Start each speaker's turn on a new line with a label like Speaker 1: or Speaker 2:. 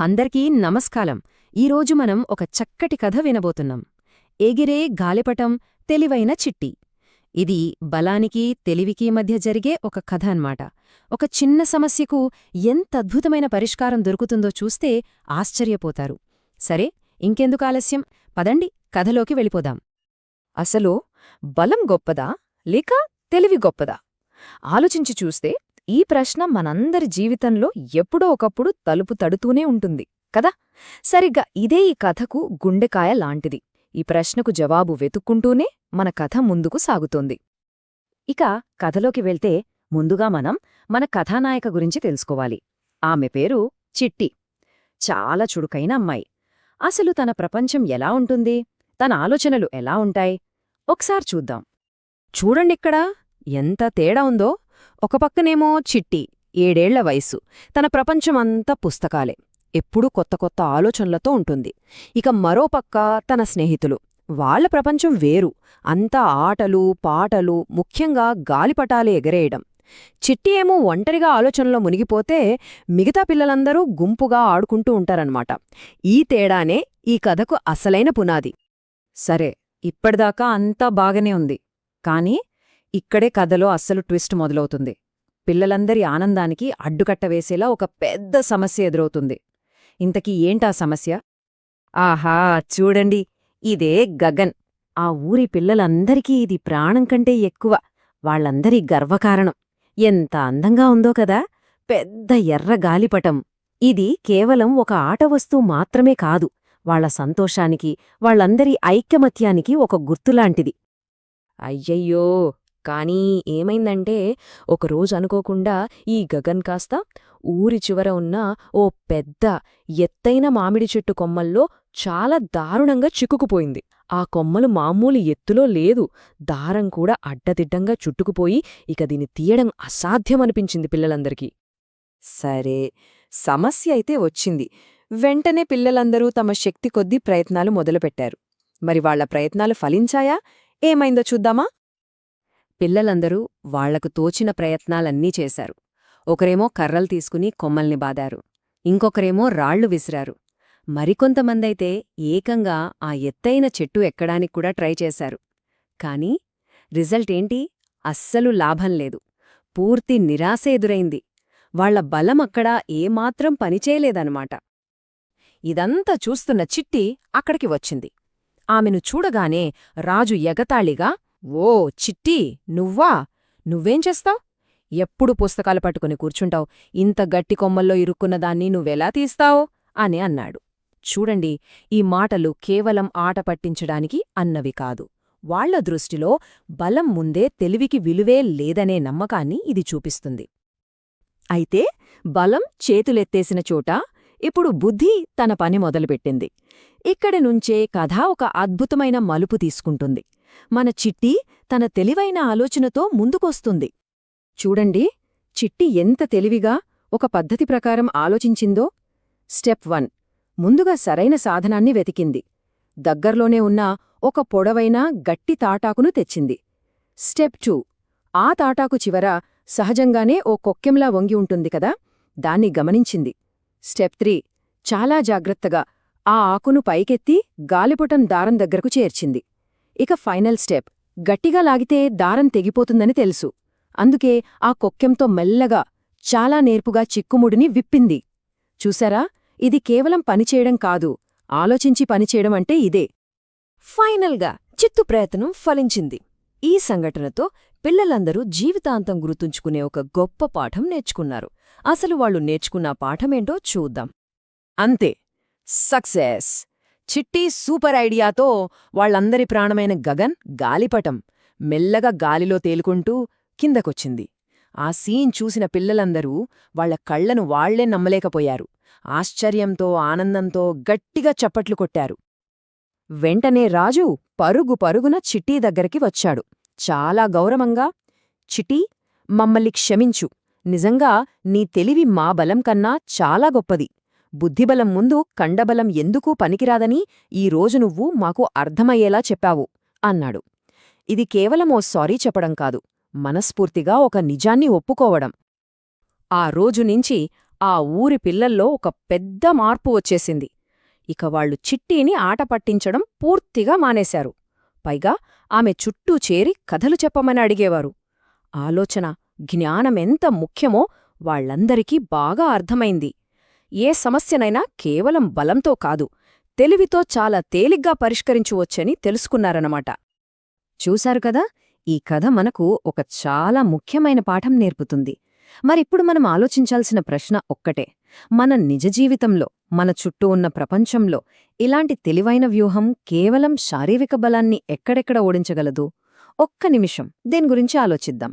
Speaker 1: అందరికీ నమస్కారం. ఈరోజు మనం ఒక చక్కటి కథ వినబోతున్నాం. ఎగిరే గాలిపటం తెలివైన చిట్టి. ఇది బలానికి తెలివికి మధ్య జరిగే ఒక కథ అన్నమాట. ఒక చిన్న సమస్యకు ఎంత అద్భుతమైన పరిష్కారం దొరుకుతుందో చూస్తే ఆశ్చర్యపోతారు. సరే ఇంకెందుకు ఆలస్యం? పదండి కథలోకి వెళ్ళిపోదాం.
Speaker 2: అసలు బలం గొప్పదా లేక తెలివి గొప్పదా? ఆలోచించి చూస్తే ఈ ప్రశ్న మనందరి జీవితంలో ఎప్పుడో ఒకప్పుడు తలుపు తడుతూనే ఉంటుంది కదా? సరిగ్గా ఇదే ఈ కథకు గుండెకాయ లాంటిది. ఈ ప్రశ్నకు జవాబు వెతుక్కుంటూనే మన కథ ముందుకు సాగుతోంది.
Speaker 1: ఇక కథలోకి వెళ్తే ముందుగా మనం మన కథానాయక గురించి తెలుసుకోవాలి. ఆమె పేరు చిట్టి. చాలా చుడుకైన అమ్మాయి. అసలు తన ప్రపంచం ఎలా ఉంటుంది? తన ఆలోచనలు ఎలా ఉంటాయి? ఒకసారి చూద్దాం. చూడండిక్కడా ఎంత తేడా ఉందో. ఒక పక్కనేమో చిట్టి ఏడేళ్ళ వయసు తన ప్రపంచమంతా పుస్తకాలే. ఎప్పుడూ కొత్త కొత్త ఆలోచనలతో ఉంటుంది. ఇక మరోపక్క తన స్నేహితులు. వాళ్ళ ప్రపంచం వేరు. అంతా ఆటలు పాటలు ముఖ్యంగా గాలిపటాలు ఎగరేయడం. చిట్టి ఏమో ఒంటరిగా ఆలోచనలో మునిగిపోతే మిగతా పిల్లలందరూ గుంపుగా ఆడుకుంటూ ఉంటారన్నమాట. ఈ తేడానే ఈ కథకు అసలైన పునాది. సరే ఇప్పటిదాకా అంతా బాగానే ఉంది. కాని ఇక్కడే కథలో అస్సలు ట్విస్ట్ మొదలవుతుంది. పిల్లలందరి ఆనందానికి అడ్డుకట్ట వేసేలా ఒక పెద్ద సమస్య ఎదురవుతుంది. ఇంతకీ ఏంటా సమస్య? ఆహా చూడండి ఇదే గగన్. ఆ ఊరి పిల్లలందరికీ ఇది ప్రాణం కంటే ఎక్కువ. వాళ్ళందరి గర్వకారణం. ఎంత అందంగా ఉందో కదా! పెద్ద ఎర్ర గాలిపటం. ఇది కేవలం ఒక ఆట వస్తువు మాత్రమే కాదు. వాళ్ళ సంతోషానికి వాళ్ళందరి ఐక్యమత్యానికి ఒక గుర్తులాంటిది. అయ్యయ్యో! కానీ ఏమైందంటే ఒకరోజు అనుకోకుండా ఈ గగన్ కాస్త ఊరి చివర ఉన్న ఓ పెద్ద ఎత్తైన మామిడి చెట్టు కొమ్మల్లో చాలా దారుణంగా చిక్కుకుపోయింది. ఆ కొమ్మలు మామూలు ఎత్తులో లేదు. దారం కూడా అడ్డదిడ్డంగా చుట్టుకుపోయి ఇక దీన్ని తీయడం అసాధ్యమనిపించింది పిల్లలందరికీ. సరే సమస్య అయితే వచ్చింది. వెంటనే పిల్లలందరూ తమ శక్తి కొద్దీ ప్రయత్నాలు మొదలుపెట్టారు. మరి వాళ్ళ ప్రయత్నాలు ఫలించాయా? ఏమైందో చూద్దామా? పిల్లలందరూ వాళ్ళకు తోచిన ప్రయత్నాలన్నీ చేశారు. ఒకరేమో కర్రలు తీసుకుని కొమ్మల్ని బాదారు. ఇంకొకరేమో రాళ్ళు విసిరారు. మరికొంతమందైతే ఏకంగా ఆ ఎత్తైన చెట్టు ఎక్కడానికి కూడా ట్రై చేశారు. కాని రిజల్ట్ ఏంటి అస్సలు లాభం లేదు. పూర్తి నిరాశ ఎదురైంది. వాళ్ళ బలం అక్కడ ఏమాత్రం పనిచేయలేదనమాట ఇదంతా చూస్తున్న చిట్టి అక్కడికి వచ్చింది. ఆమెను చూడగానే రాజు ఎగతాళిగా ఓ చిట్టి నువ్వా? నువ్వేం చేస్తావు? ఎప్పుడు పుస్తకాలు పట్టుకుని కూర్చుంటావు? ఇంత గట్టి కొమ్మల్లో ఇరుక్కున్న దాన్ని నువ్వెలా తీస్తావు? అని అన్నాడు. చూడండి ఈ మాటలు కేవలం ఆట పట్టించడానికి అన్నవి కాదు. వాళ్ళ దృష్టిలో బలం ముందే తెలివికి విలువే లేదనే నమ్మకాన్ని ఇది చూపిస్తుంది. అయితే బలం చేతులెత్తేసిన చోట ఇప్పుడు బుద్ధి తన పని మొదలుపెట్టింది. ఇక్కడి నుంచే కథ ఒక అద్భుతమైన మలుపు తీసుకుంటుంది. మన చిట్టి తన తెలివైన ఆలోచనతో ముందుకొస్తుంది. చూడండి చిట్టి ఎంత తెలివిగా ఒక పద్ధతి ప్రకారం ఆలోచించిందో. స్టెప్ వన్ ముందుగా సరైన సాధనాన్ని వెతికింది. దగ్గర్లోనే ఉన్న ఒక పొడవైన గట్టి తాటాకును తెచ్చింది. స్టెప్ టూ ఆ తాటాకు చివర సహజంగానే ఓ కొక్కెంలా వంగి ఉంటుంది కదా దాన్ని గమనించింది. స్టెప్ త్రీ చాలా జాగ్రత్తగా ఆ ఆకును పైకెత్తి గాలిపుటం దారం దగ్గరకు చేర్చింది. ఇక ఫైనల్ స్టెప్. గట్టిగా లాగితే దారం తెగిపోతుందని తెలుసు. అందుకే ఆ కొక్కెంతో మెల్లగా చాలా నేర్పుగా చిక్కుముడిని విప్పింది. చూసారా ఇది కేవలం పనిచేయడం కాదు. ఆలోచించి పనిచేయడం అంటే ఇదే. ఫైనల్గా చిత్తు ప్రయత్నం ఫలించింది. ఈ సంఘటనతో పిల్లలందరూ జీవితాంతం గుర్తుంచుకునే ఒక గొప్ప పాఠం నేర్చుకున్నారు. అసలు వాళ్ళు నేర్చుకున్న పాఠమేంటో చూద్దాం. అంతే. సక్సెస్! చిట్టి సూపర్ ఐడియాతో వాళ్ళందరి ప్రాణమైన గగన్ గాలిపటం మెల్లగా గాలిలో తేలుకుంటూ కిందకొచ్చింది. ఆ సీన్ చూసిన పిల్లలందరూ వాళ్ళ కళ్ళను వాళ్ళే నమ్మలేకపోయారు. ఆశ్చర్యంతో ఆనందంతో గట్టిగా చప్పట్లు కొట్టారు. వెంటనే రాజు పరుగు పరుగున చిట్టీ దగ్గరికి వచ్చాడు. చాలా గౌరవంగా చిటీ మమ్మల్ని క్షమించు. నిజంగా నీ తెలివి మా బలం కన్నా చాలా గొప్పది. బుద్ధిబలం ముందు కండబలం ఎందుకూ పనికిరాదని ఈ రోజు నువ్వు మాకు అర్థమయ్యేలా చెప్పావు అన్నాడు. ఇది కేవలమో సారీ చెప్పడం కాదు మనస్ఫూర్తిగా ఒక నిజాన్ని ఒప్పుకోవడం. ఆ రోజునించి
Speaker 2: ఆ ఊరి పిల్లల్లో ఒక పెద్ద మార్పు వచ్చేసింది. ఇక వాళ్ళు చిట్టీని ఆట పట్టించడం పూర్తిగా మానేశారు. పైగా ఆమె చుట్టూ చేరి కథలు చెప్పమని అడిగేవారు. ఆలోచన జ్ఞానమెంత ముఖ్యమో వాళ్ళందరికీ బాగా అర్థమైంది. ఏ సమస్యనైనా కేవలం బలంతో కాదు తెలివితో చాలా తేలిగ్గా పరిష్కరించువచ్చని తెలుసుకున్నారనమాట
Speaker 1: చూశారు కదా ఈ కథ మనకు ఒక చాలా ముఖ్యమైన పాఠం నేర్పుతుంది. మరిప్పుడు మనం ఆలోచించాల్సిన ప్రశ్న ఒక్కటే. మన నిజ జీవితంలో మన చుట్టూ ఉన్న ప్రపంచంలో ఇలాంటి తెలివైన వ్యూహం కేవలం శారీరక బలాన్ని ఎక్కడెక్కడ ఓడించగలదు? ఒక్క నిమిషం దీని గురించి ఆలోచిద్దాం.